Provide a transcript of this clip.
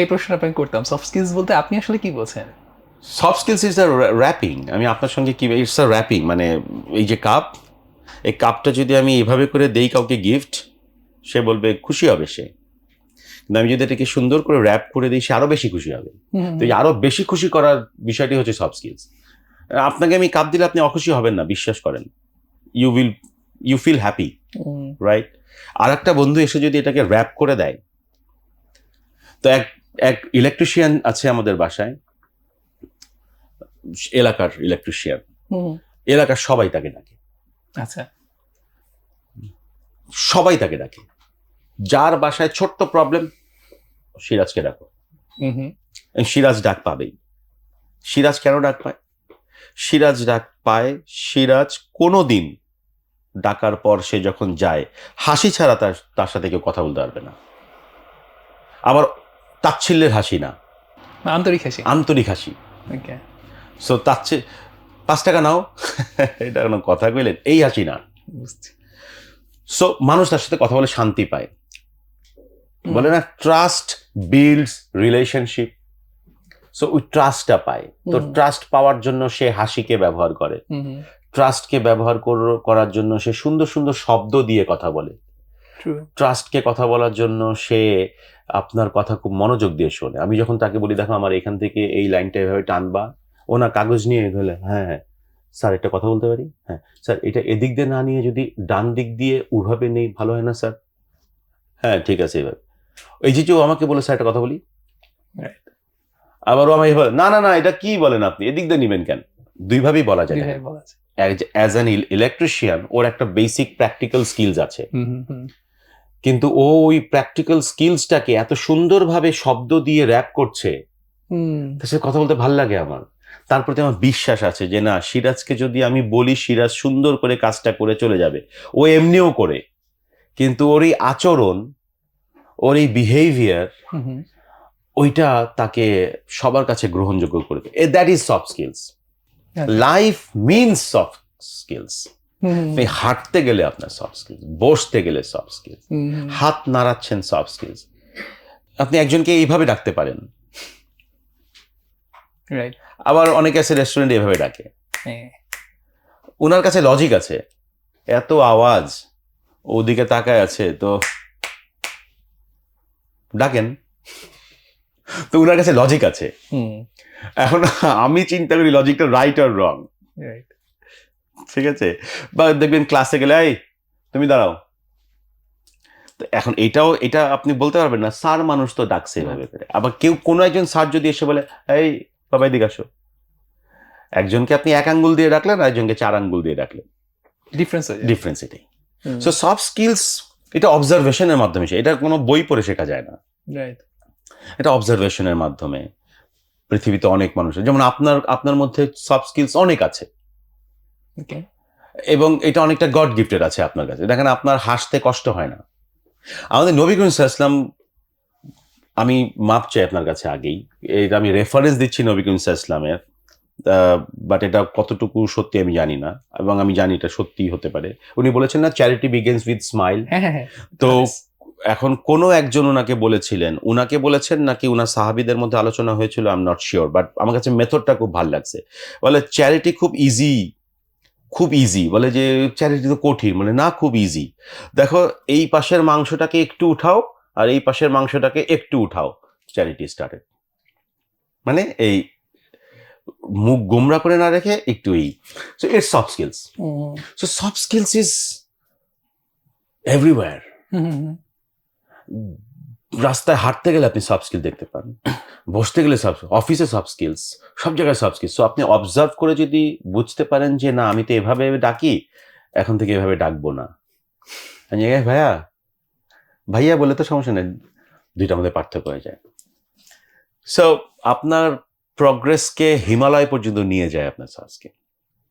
এই প্রশ্নটা আপনাকে করতাম। সফট স্কিলস বলতে আপনি আসলে কি বলছেন? Soft skills is a wrapping আমি আপনার সঙ্গে কি ইটস আ র্যাপিং মানে এই যে কাপ এই কাপটা যদি আমি এভাবে করে দেই কাউকে গিফট সে বলবে খুশি হবে সে। কিন্তু আমি যদি এটাকে সুন্দর করে র্যাপ করে দিই সে আরও বেশি খুশি হবে। তো আরও বেশি খুশি করার বিষয়টি হচ্ছে সফট স্কিলস আপনাকে আমি কাপ দিলে আপনি অখুশি হবেন না বিশ্বাস করেন। You will you feel happy right আর একটা বন্ধু এসে যদি এটাকে র্যাপ করে দেয় তো এক এক ইলেকট্রিশিয়ান আছে আমাদের বাসায়। এলাকার ইলেকট্রিশিয়ান এলাকার সবাই তাকে ডাকে। আচ্ছা। সবাই তাকে ডাকে। যার বাসায় ছোট্ট প্রবলেম সিরাজকে ডাকো। সিরাজ ডাক পাবেই। সিরাজ কেন ডাক পায়? সিরাজ ডাক পায় সিরাজ কোনো দিন ডাকার পর সে যখন যায় হাসি ছাড়া তার তার সাথে কেউ কথা বলতে পারবে না। আবার তাচ্ছিল্যের হাসি না। আন্তরিক হাসি? আন্তরিক হাসি। ওকে সো তাচ্ছে পাঁচ টাকা নাও। এটা কোনো কথা কইলেন? এই হাসি না। সো মানুষ তার সাথে কথা বলে শান্তি পায়। বলে না ট্রাস্ট বিল্ডস রিলেশনশিপ সো ওই ট্রাস্টটা পায়। তো ট্রাস্ট পাওয়ার জন্য সে হাসিকে ব্যবহার করে। ট্রাস্টকে ব্যবহার করার জন্য সে সুন্দর সুন্দর শব্দ দিয়ে কথা বলে. ট্রাস্টকে কথা বলার জন্য সে আপনার কথা খুব মনোযোগ দিয়ে শোনে। আমি যখন তাকে বলি দেখো আমার এখান থেকে এই লাইনটা এভাবে টানবা। ও না কাগজ নিয়ে গেলে হ্যাঁ হ্যাঁ। স্যার একটা কথা বলতে পারি? হ্যাঁ। স্যার এটা এদিক দিয়ে না নিয়ে যদি ডান দিক দিয়ে ওভাবে নেই ভালো হয় না স্যার? হ্যাঁ ঠিক আছে এভাবে এই যে ও আমাকে বলে স্যার একটা কথা বলি? Right. আবার ও আমাকে বলে না না না এটা কি বলেন আপনি? এদিক দিয়ে নেবেন কেন? দুইভাবেই বলা যায়। অ্যাজ অ্যান ইলেকট্রিশিয়ান ওর একটা বেসিক প্র্যাকটিক্যাল স্কিলস আছে। কিন্তু ও ওই প্র্যাকটিক্যাল স্কিলসটাকে এত সুন্দরভাবে শব্দ দিয়ে র্যাপ করছে। সে কথা বলতে ভালো লাগে আমার। তার প্রতি আমার বিশ্বাস আছে যে না সিরাজকে যদি আমি বলি সিরাজ সুন্দর করে কাজটা করে চলে যাবে ও এমনিও করে। কিন্তু ওর এই আচরণ ওর এই বিহেভিয়ার ওইটা তাকে সবার কাছে গ্রহণযোগ্য করে that is soft skills. Life means soft skills হাঁটতে গেলে আপনার সফট স্কিলস বসতে গেলে সফট স্কিলস হাত নাড়াচ্ছেন সফট স্কিলস আপনি একজনকে এইভাবে ডাকতে পারেন। আবার অনেকে আছে রেস্টুরেন্টে এভাবে ডাকে। হ্যাঁ, ওনার কাছে লজিক আছে। এত আওয়াজ ওদিকে তাকায় আছে তো ডাকেন। তো ওনার কাছে লজিক আছে। এখন আমি চিন্তা করি লজিকটা রাইট আর রং right. ঠিক আছে? বা দেখবেন ক্লাসে গেলে এই তুমি দাঁড়াও। তো এখন এটাও এটা আপনি বলতে পারবেন না স্যার মানুষ তো ডাকছে এভাবে করে। আবার কেউ কোনো একজন স্যার যদি এসে বলে এই বাবা এদিকে আসো। একজনকে আপনি এক আঙ্গুল দিয়ে ডাকলেন আর একজনকে চার আঙ্গুল দিয়ে হয়ে যায়। ডিফারেন্স এটাই। সো সফট স্কিলস এটা অবজারভেশনের মাধ্যমে। এটা কোনো বই পড়ে শেখা যায় না। এটা অবজারভেশনের মাধ্যমে। পৃথিবীতে অনেক মানুষ যেমন আপনার আপনার মধ্যে সফট স্কিলস অনেক আছে. এবং এটা অনেকটা গড গিফটেড আছে আপনার কাছে। দেখেন আপনার হাসতে কষ্ট হয় না। আমাদের নবী করিম সাল্লাম আমি মাপ চাই আপনার কাছে আগেই। এটা আমি রেফারেন্স দিচ্ছি নবী করিম সাল্লামের বাট এটা কতটুকু সত্যি আমি জানি না। এবং আমি জানি এটা সত্যি হতে পারে। উনি বলেছেন না চ্যারিটি বিগেন্স উইথ স্মাইল। তো এখন কোনো একজন ওনাকে বলেছিলেন উনাকে বলেছেন নাকি উনার সাহাবিদের মধ্যে আলোচনা হয়েছিল? I am not sure but আমার কাছে মেথডটা খুব ভালো লাগছে। বলে চ্যারিটি খুব ইজি খুব ইজি বলে যে চ্যারিটি তো কঠিন মানে না খুব ইজি দেখো এই পাশের মাংসটাকে একটু উঠাও আর এই পাশের মাংসটাকে একটু উঠাও চ্যারিটি স্টার্টেড মানে এই মুখ গোমরা করে না রেখে একটু এই। So it's soft skills so soft skills is everywhere রাস্তায় হাঁটতে গেলে আপনি সফট স্কিল দেখতে পান। বসতে গেলে সব অফিসে সফট স্কিলস সব জায়গায় সফট স্কিলস সো আপনি অবজার্ভ করে যদি বুঝতে পারেন যে, না, আমি তো এভাবে ডাকি, এখন থেকে এভাবে ডাকবো না। ভাইয়া ভাইয়া বলে তো সমস্যা নেই। দুইটার মধ্যে পার্থক্য হয়ে যায়। সো আপনার প্রগ্রেসকে হিমালয় পর্যন্ত নিয়ে যায় আপনার সফট স্কিল